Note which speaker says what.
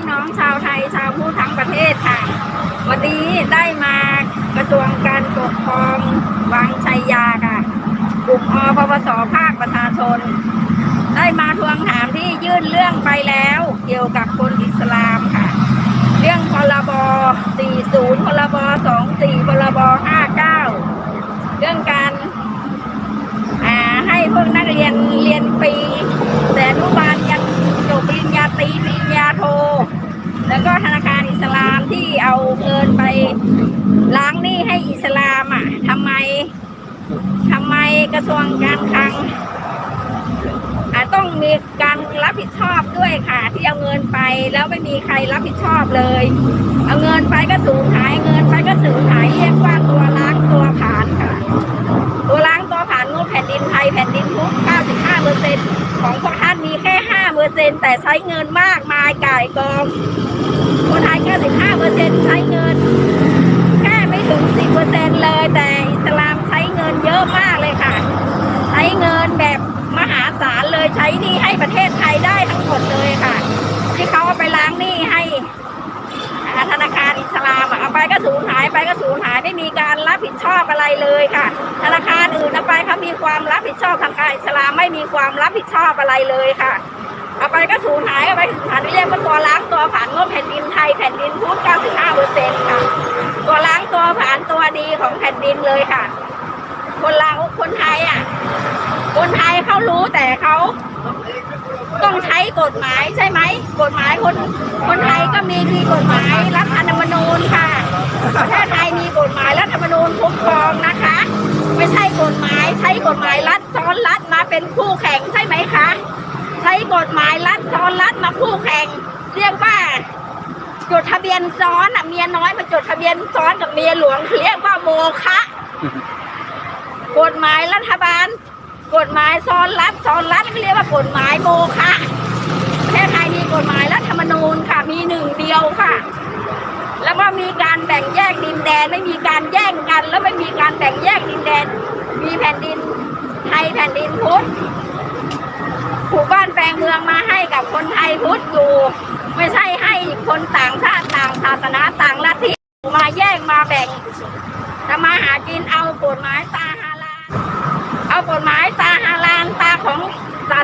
Speaker 1: พี่น้องชาวไทยชาวผู้ทั้งประเทศค่ะ วันนี้ได้มากระทรวงการปกครองวังชัยยาค่ะกลุ่มอพปสภาคประชาชน ได้มาทวงถามที่ยื่นเรื่องไปแล้วเกี่ยวกับคนอิสลามค่ะ เรื่องพรบ 40พรบ 24 พรบ 59 เรื่องการอ่าให้พวกนักเรียนเรียนฟรีแต่อนุบาลยันจบปริญญาตรีปริญญาโท แล้วก็ธนาคารอิสลามที่เอาเงินไป ล้างหนี้ให้อิสลามอะทำไมทำไมกระทรวงการคลังต้องมีการรับผิดชอบด้วยค่ะ ที่เอาเงินไปแล้วไม่มีใครรับผิดชอบเลย เอาเงินไปก็สูญหาย เงินไปก็สูญหายเรียกว่าตัวล้างตัวผ่านค่ะ ตัวล้างตัวผ่านงบแผ่นดินไทยแผ่นดินทุก 95เปอร์เซ็นของพวกท่านมี แค่5เปอร์เซ็นแต่ใช้เงินมากมายก่ายกอง คนไทย 95เปอร์เซ็นใช้เงิน แค่ไม่ถึง 10เปอร์เซ็นเลย แต่อิสลามใช้เงินเยอะมากเลยค่ะ ใช้เงินแบบมหาศาลเลยใช้นี้ให้ประเทศไทยได้ทั้งหมดเลยค่ะ ที่เขาเอาไปล้างหนี้ให้ธนาคารอิสลามเอาไปก็สูญหายไปก็สูญหายไม่มีการรับผิดชอบอะไรเลยค่ะ ธนาคารอื่นเอาไปเขามีความรับผิดชอบธนาคารอิสลามไม่มีความรับผิดชอบอะไรเลยค่ะ เอาไปก็สูญหายเอาไปสูญหายเรียกว่าตัวล้างตัวผ่านงบแผ่นดินไทยแผ่นดินพุทธ95เปอร์เซ็นต์ค่ะ ตัวล้างตัวผ่านตัวดีของแผ่นดินเลยค่ะ คนเราคนไทยอะ คนไทยเขารู้แต่เขาต้องใช้กฎหมายใช่ไหมกฎหมายคนคนไทยก็มีมีกฎหมายรัฐธรรมนูญค่ะประเทศไทยมีกฎหมายรัฐธรรมนูญคุ้มครองนะคะ ไม่ใช่กฎหมายใช้กฎหมายรัฐซ้อนรัฐมาเป็นคู่แข่งใช่ไหมคะ ใช้กฎหมายรัฐซ้อนรัฐมาคู่แข่ง เรียกว่าจดทะเบียนซ้อนอะเมียน้อยมาจดทะเบียนซ้อนกับเมียหลวงเรียกว่าโมฆะกฎหมายรัฐบาล กฎหมายซ้อนรัฐซ้อนรัฐเรียกว่ากฎหมายโมฆะประเทศไทยมีกฎหมายรัฐธรรมนูญค่ะ มีหนึ่งเดียวค่ะ แล้วก็มีการแบ่งแยกดินแดนไม่มีการแย่งกัน แล้วไม่มีการแบ่งแยกดินแดน มีแผ่นดินไทยแผ่นดินพุทธ ผูกบ้านแปลงเมืองมาให้กับคนไทยพุทธอยู่ ไม่ใช่ให้คนต่างชาติต่างศาสนาต่างลัทธิมาแย่งมาแบ่งจะมาหากินเอากฎหมายตาฮาลานเอากฎหมายตาฮาลานตาของศา